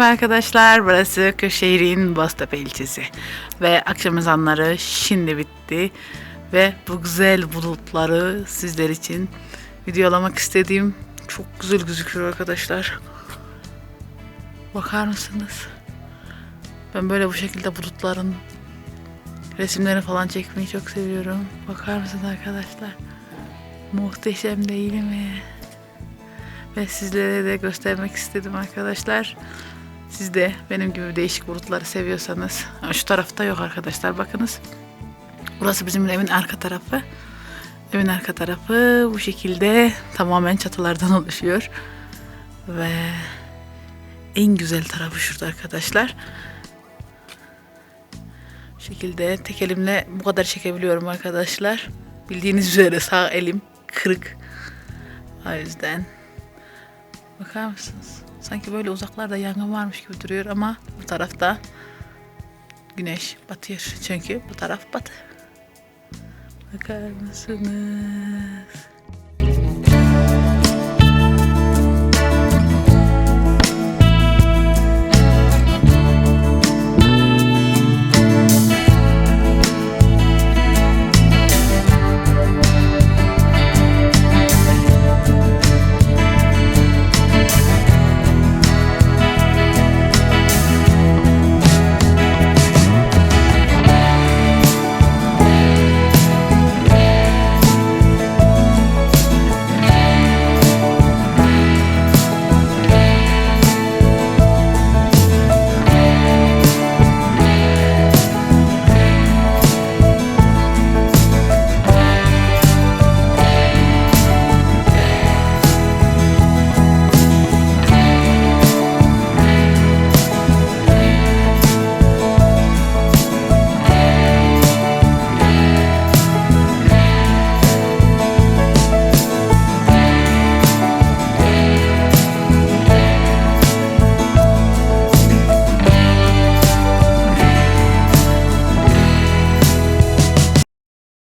arkadaşlar. Burası Kırşehir'in Boztepe ilçesi. Ve akşam ezanları şimdi bitti. Ve bu güzel bulutları sizler için videolamak istediğim çok güzel gözüküyor arkadaşlar. Bakar mısınız? Ben böyle bu şekilde bulutların resimlerini falan çekmeyi çok seviyorum. Bakar mısınız arkadaşlar? Muhteşem değil mi? Ve sizlere de göstermek istedim arkadaşlar. Siz de benim gibi değişik bulutları seviyorsanız. Şu tarafta yok arkadaşlar bakınız. Burası bizim evin arka tarafı. Evin arka tarafı bu şekilde tamamen çatılardan oluşuyor. Ve en güzel tarafı şurada arkadaşlar. Bu şekilde tek elimle bu kadar çekebiliyorum arkadaşlar. Bildiğiniz üzere sağ elim kırık. O yüzden Bakar mısınız? Sanki böyle uzaklarda yangın varmış gibi duruyor ama bu tarafta güneş batıyor. Çünkü bu taraf batı. Bakar mısınız?